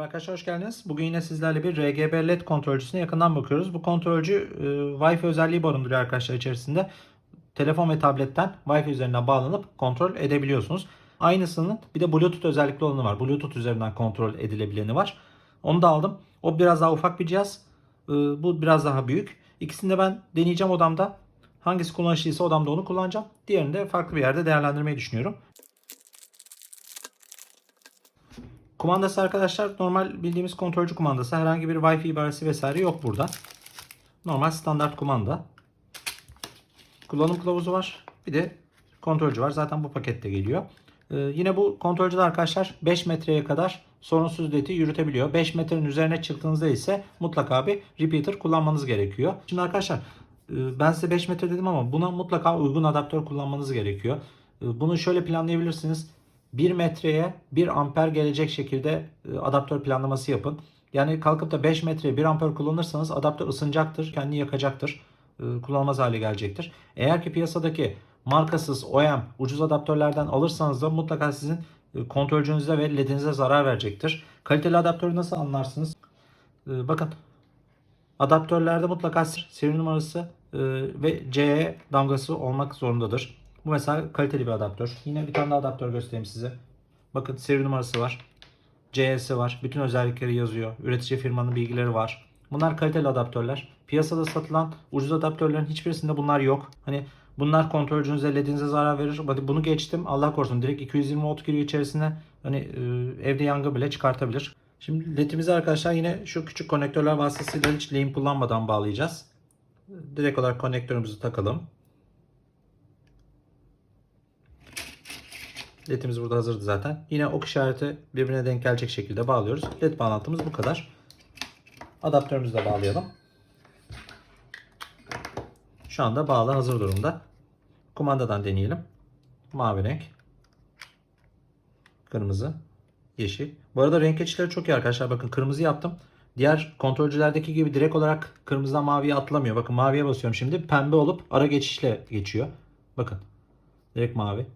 Merhaba arkadaşlar hoş geldiniz. Bugün yine sizlerle bir RGB LED kontrolcüsüne yakından bakıyoruz. Bu kontrolcü e, Wi-Fi özelliği barındırıyor arkadaşlar içerisinde. Telefon ve tabletten Wi-Fi üzerinden bağlanıp kontrol edebiliyorsunuz. Aynısının bir de Bluetooth özellikli olanı var. Bluetooth üzerinden kontrol edilebileni var. Onu da aldım. O biraz daha ufak bir cihaz. E, bu biraz daha büyük. İkisini de ben deneyeceğim odamda. Hangisi kullanışlıysa odamda onu kullanacağım. Diğerini de farklı bir yerde değerlendirmeyi düşünüyorum. Kumandası arkadaşlar normal bildiğimiz kontrolcü kumandası. Herhangi bir Wi-Fi ibaresi vesaire yok burada. Normal standart kumanda. Kullanım kılavuzu var. Bir de kontrolcü var. Zaten bu pakette geliyor. Ee, yine bu kontrolcüde arkadaşlar 5 metreye kadar sorunsuz leti yürütebiliyor. 5 metrenin üzerine çıktığınızda ise mutlaka bir repeater kullanmanız gerekiyor. Şimdi arkadaşlar e, ben size 5 metre dedim ama buna mutlaka uygun adaptör kullanmanız gerekiyor. E, Bunu şöyle planlayabilirsiniz. 1 metreye 1 amper gelecek şekilde e, adaptör planlaması yapın. Yani kalkıp da 5 metreye 1 amper kullanırsanız adaptör ısınacaktır, kendini yakacaktır. e, Kullanılmaz hale gelecektir. Eğer ki piyasadaki markasız OEM ucuz adaptörlerden alırsanız da mutlaka sizin e, kontrolcünüze ve ledinize zarar verecektir. Kaliteli adaptörü nasıl anlarsınız? Bakın adaptörlerde mutlaka seri numarası ve CE damgası olmak zorundadır. Bu mesela kaliteli bir adaptör. Yine bir tane daha adaptör göstereyim size. Bakın seri numarası var. CE'si var. Bütün özellikleri yazıyor. Üretici firmanın bilgileri var. Bunlar kaliteli adaptörler. Piyasada satılan ucuz adaptörlerin hiçbirisinde bunlar yok. Hani bunlar kontrolcünüze, ledinize zarar verir. Hadi bunu geçtim. Allah korusun direkt 220 volt giriyor içerisine. Hani e, evde yangın bile çıkartabilir. Şimdi ledimizi arkadaşlar yine şu küçük konektörler vasıtasıyla hiç lehim kullanmadan bağlayacağız. Direkt olarak konektörümüzü takalım. LED'imiz burada hazırdı zaten. Yine ok işareti birbirine denk gelecek şekilde bağlıyoruz. LED bağlantımız bu kadar. Adaptörümüzü de bağlayalım. Şu anda bağlı hazır durumda. Kumandadan deneyelim. Mavi renk. Kırmızı. Yeşil. Bu arada renk geçişleri çok iyi arkadaşlar. Bakın kırmızı yaptım. Diğer kontrolcülerdeki gibi direkt olarak kırmızıdan maviye atlamıyor. Bakın maviye basıyorum şimdi. Pembe olup ara geçişle geçiyor. Bakın. Direkt mavi.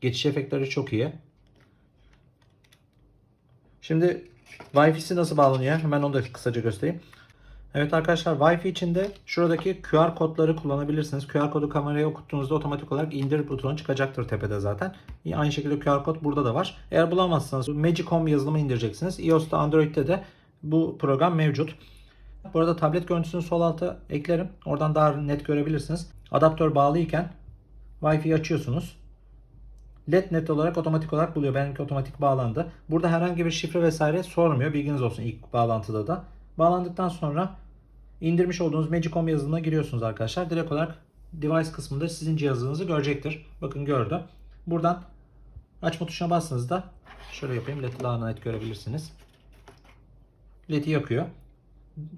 Geçiş efektleri çok iyi. Şimdi Wi-Fi'si nasıl bağlanıyor? Hemen onu da kısaca göstereyim. Evet arkadaşlar Wi-Fi içinde şuradaki QR kodları kullanabilirsiniz. QR kodu kameraya okuttuğunuzda otomatik olarak indir butonu çıkacaktır tepede zaten. Aynı şekilde QR kod burada da var. Eğer bulamazsanız Magicom yazılımı indireceksiniz. iOS'ta Android'de de bu program mevcut. Bu arada tablet görüntüsünü sol alta eklerim. Oradan daha net görebilirsiniz. Adaptör bağlıyken Wi-Fi açıyorsunuz. LED net olarak otomatik olarak buluyor. Benimki otomatik bağlandı. Burada herhangi bir şifre vesaire sormuyor. Bilginiz olsun ilk bağlantıda da. Bağlandıktan sonra indirmiş olduğunuz Magicom yazılımına giriyorsunuz arkadaşlar. Direkt olarak device kısmında sizin cihazınızı görecektir. Bakın gördü. Buradan açma tuşuna bastığınızda şöyle yapayım. LED'i daha net görebilirsiniz. LED'i yakıyor.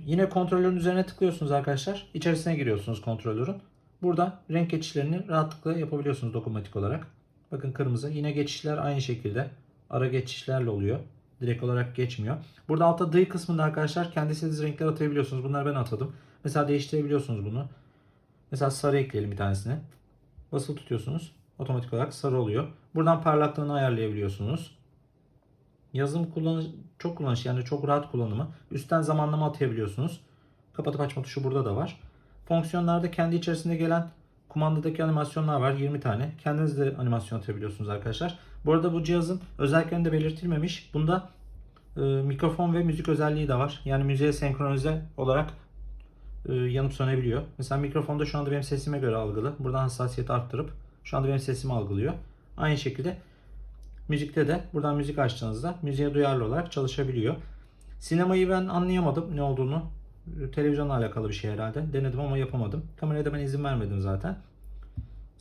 Yine kontrolörün üzerine tıklıyorsunuz arkadaşlar. İçerisine giriyorsunuz kontrolörün. Burada renk geçişlerini rahatlıkla yapabiliyorsunuz dokunmatik olarak. Bakın kırmızı. Yine geçişler aynı şekilde. Ara geçişlerle oluyor. Direkt olarak geçmiyor. Burada altta dıy kısmında arkadaşlar kendi istediğiniz renkler atayabiliyorsunuz. Bunları ben atadım. Mesela değiştirebiliyorsunuz bunu. Mesela sarı ekleyelim bir tanesine. Basılı tutuyorsunuz. Otomatik olarak sarı oluyor. Buradan parlaklığını ayarlayabiliyorsunuz. Yazım kullanış çok kullanışlı yani çok rahat kullanımı. Üstten zamanlama atayabiliyorsunuz. Kapatıp açma tuşu burada da var. Fonksiyonlarda kendi içerisinde gelen kumandadaki animasyonlar var 20 tane. Kendiniz de animasyon atabiliyorsunuz arkadaşlar. Bu arada bu cihazın özelliklerinde belirtilmemiş. Bunda e, mikrofon ve müzik özelliği de var. Yani müziğe senkronize olarak e, yanıp sönebiliyor. Mesela mikrofonda şu anda benim sesime göre algılı. Buradan hassasiyeti arttırıp şu anda benim sesimi algılıyor. Aynı şekilde müzikte de buradan müzik açtığınızda müziğe duyarlı olarak çalışabiliyor. Sinemayı ben anlayamadım ne olduğunu. Televizyonla alakalı bir şey herhalde. Denedim ama yapamadım. Kameraya da ben izin vermedim zaten.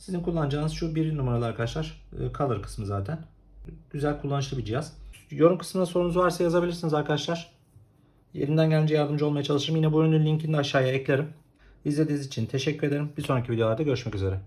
Sizin kullanacağınız şu bir numaralı arkadaşlar. e, Color kısmı zaten. Güzel kullanışlı bir cihaz. Yorum kısmında sorunuz varsa yazabilirsiniz arkadaşlar. Elimden gelince yardımcı olmaya çalışırım. Yine bu ürünün linkini de aşağıya eklerim. İzlediğiniz için teşekkür ederim. Bir sonraki videolarda görüşmek üzere.